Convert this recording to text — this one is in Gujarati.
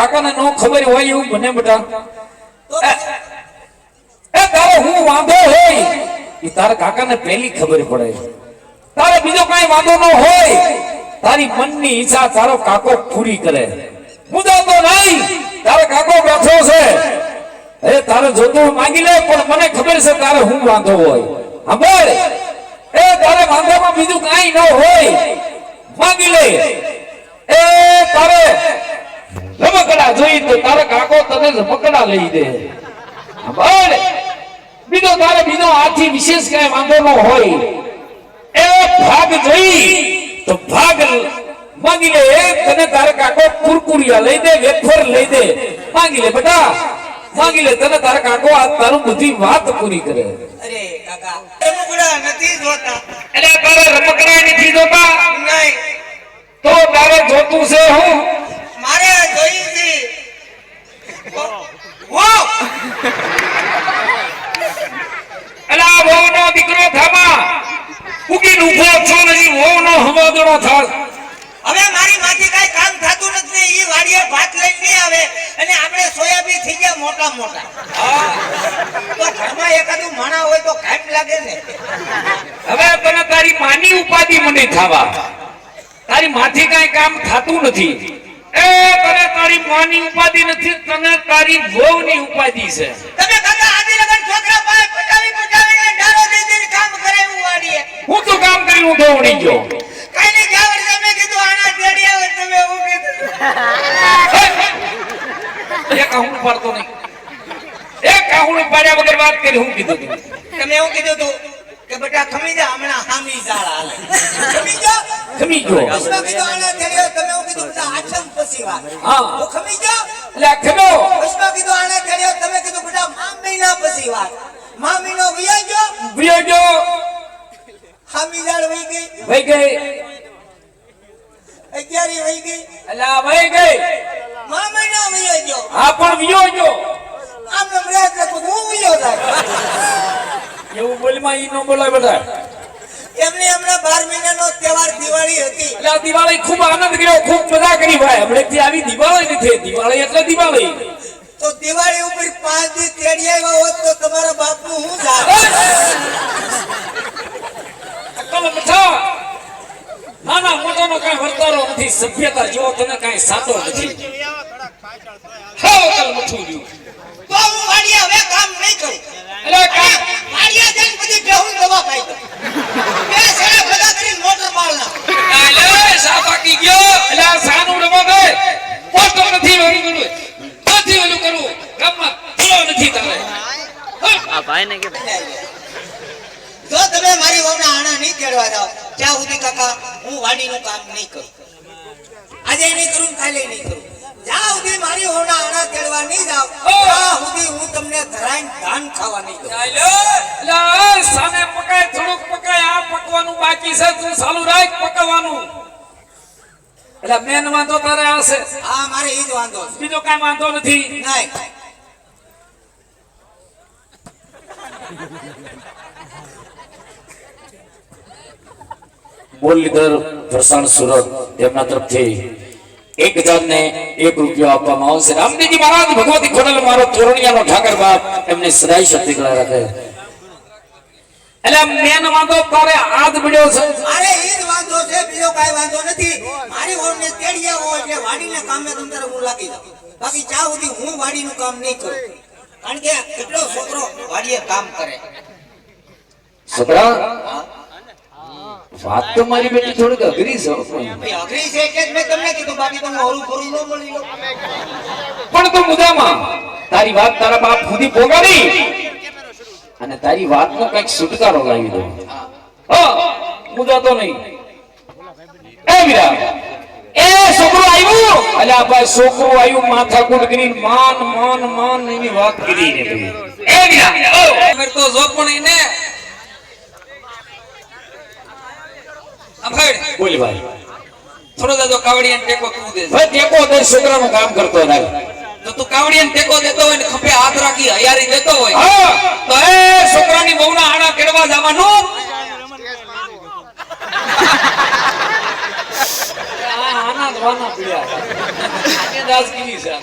કાકાને નો ખબર હોય એવું બને બેટા. એ તારો હું વાંધો હોય, એ તારા કાકાને પહેલી ખબર પડે. તારે બીજો કઈ વાંધો ન હોય, તારી મનની ઈચ્છા તારો કાકો પૂરી કરે. મુદ્દો તો નહીં, તારો કાકો બેઠો છે. એ તારે જોતું માંગી લે, પણ મને ખબર છે તારે હું વાંધો હોય. સાંભળ એ તારે વાંધામાં બીજું કાંઈ ન હોય. માંગી લે. એ તારે રમકડા જોઈ તો તારા કાકો તને રમકડા લઈ દે. બોલ બીજો તારે બીજો આથી વિશેષ કઈ વાંધો ન હોય. એ ભાગ જોઈ તો ભાગ માંગી લે તને તારે કાકો કુરકુરિયા લઈ દે, વેફર લઈ દે. માંગી લે, બેટા, માંગી લે, તને તારે કાકો આ તારું બધી વાત પૂરી કરે. અરે કાકા રમકડા નથી જોતા એટલે તારે રમકડા નથી જોતા નહીં તો તારે જોતું છે હું મારે જોઈ છે વો એટલે આ વહુનો દીકરો થામા ઉગીને ઊભો છો નહીં વહુનો હવાદળો થાસ હવે મારી માથી કઈ કામ થતું નથી ઈ વાડીએ ભાત લઈને નહીં આવે. અને આપણે સોયાબીન થઈ ગયા મોટા મોટા. તો ઘરમાં એકાદું માણા હોય તો કામ લાગે ને. હવે તને તારી માની ઉપાધિ મને થાવા. તારી માથી કઈ કામ થતું નથી. એ તને તારી માની ઉપાધિ નથી તને તારી વહુની ઉપાધિ છે. તમે કાકા આદિ લગન છોકરા પાસે પટાવી હું તો કામ કરી ઊંધો ઉડી ગયો. કઈ નહીં ગયા વર્ષે મેં કીધું આના તેડી આવે તમે એવું કીધું. એક હું પડતો નહીં. એક કાહુણ પડ્યા વગર વાત કરી હું કીધું તમે એવું કીધું તું કે બેટા ખમી જા હમણાં હામી હાલે. ખમી જા? ખમી ગયો. કૃષ્ણ કીધું આના તેડી તમે એવું કીધું બેટા આછમ પછી વાત. હા. હું ખમી જો એટલે ખરો કૃષ્ણ કીધું આના તેડી આવે તમે કીધું બેટા મા મહિના પછી વાત મા મહિનો વિયા ગયો વિયો ગયો હામી ઝાડ વહી ગઈ. અગિયારી વહી ગઈ. આ વહી ગઈ. મા મહિનો વિયો ગયો. આ પણ વિયો ગયો. આપણે રહે તો હું વિયો થાય એવું બોલમાં ઈ નો બોલાય બધા. એમને હમણાં બાર મહિનાનો તહેવાર દિવાળી હતી. એટલે દિવાળી ખૂબ આનંદ કર્યો ખૂબ મજા કરી ભાઈ. હમણાંથી આવી દિવાળી નથી. દિવાળી એટલે દિવાળી. તો દિવાળી ઉપર પાંચ દિવસ તેડી આવ્યા હોત તો તમારા બાપનું હું જાત અક્કલ મઠા નાના કઈ વર્તારો નથી સભ્યતા જેવો તને કઈ સાચો નથી. હા અક્કલ મઠું રહ્યું તો હું વાડીએ હવે કામ નહીં કરું. એટલે કામ વાડીએ જઈને બધી બેહું દવા ખાઈ દઉં. બે સેડા ભેગા કરીને મોટર માર નાખ એટલે સા પાકી ગયો એટલે સાનું રમો ગઈ પોસ્ટર નથી ઓલું કરવું નથી ઓલું કરવું. ગામમાં ફૂલો નથી તારે. આ ભાઈ ને કે જો તમે મારી વહુના આણા નહીં તેડવા જાઓ ત્યાં સુધી કાકા હું વાડીનું કામ નહીં કરું. આજે નહીં કરું કાલે નહીં કરું. જ્યાં સુધી મારી હોના આણા તેડવા નહીં જાવ ત્યાં સુધી હું તમને ધરાઈને ધાન ખાવા નહીં દઉં. સામે પકાય થોડુંક પકાય આ પકવાનું બાકી છે તું ચાલુ રાખ પકવાનું. એટલે મેન વાંધો તારે આ છે. હા મારે એ જ વાંધો બીજો કઈ વાંધો નથી. નહીં. મુરલીધર વરસાણ સુરત એમના તરફથી એક હજારને એક રૂપિયો આપવામાં આવશે. રામદેવજી મહારાજ ભગવતી ખોડલ મારો તોરણિયાનો ઠાકર બાપ એમને સદાય શક્તિ કળા રાખે. એટલે મેન વાંધો તારે આજ મળ્યો છે. મારે ઈ જ વાંધો છે બીજો કાઈ વાંધો નથી. મારી વહુને તેડી આવો એટલે વાડીના કામે તંતર હું લાગી જાઉં. બાકી ચા સુધી હું વાડીનું કામ નહીં કરું કારણ કે કેટલો છોકરો વાડીએ કામ કરે. છોકરા? વાત તો મારી બેટી થોડીક અઘરી છે અઘરી છે કે મેં તમને કીધું બાકી તમને ઓરું ફરું ન મળી પણ તો મુદ્દામાં તારી વાત તારા બાપ સુધી પોગાડી. અને તારી વાતનો કંઈક છુટકારો લાવી દો મુદ્દા તો નહીં. એ વીરા એ છોકરો આવ્યું? અલે આ ભાઈ છોકરો આવ્યું માથા કુટ કરી માન માન માન એની વાત કરી ને એ વીરા કરતો જો પણ એને બોલ ભાઈ. થોડો દાદો કાવડિયાને ટેકો તું દે ભાઈ ટેકો દે છોકરાનું કામ કરતો ના તો તું કાવડિયાને ટેકો દેતો હોય ને ખભે હાથ રાખી હયારી દેતો હોય તો એ છોકરાની બહુના આણા કેળવા જવાનું. આના વાના પીડ્યા. રાજગીરી છે આ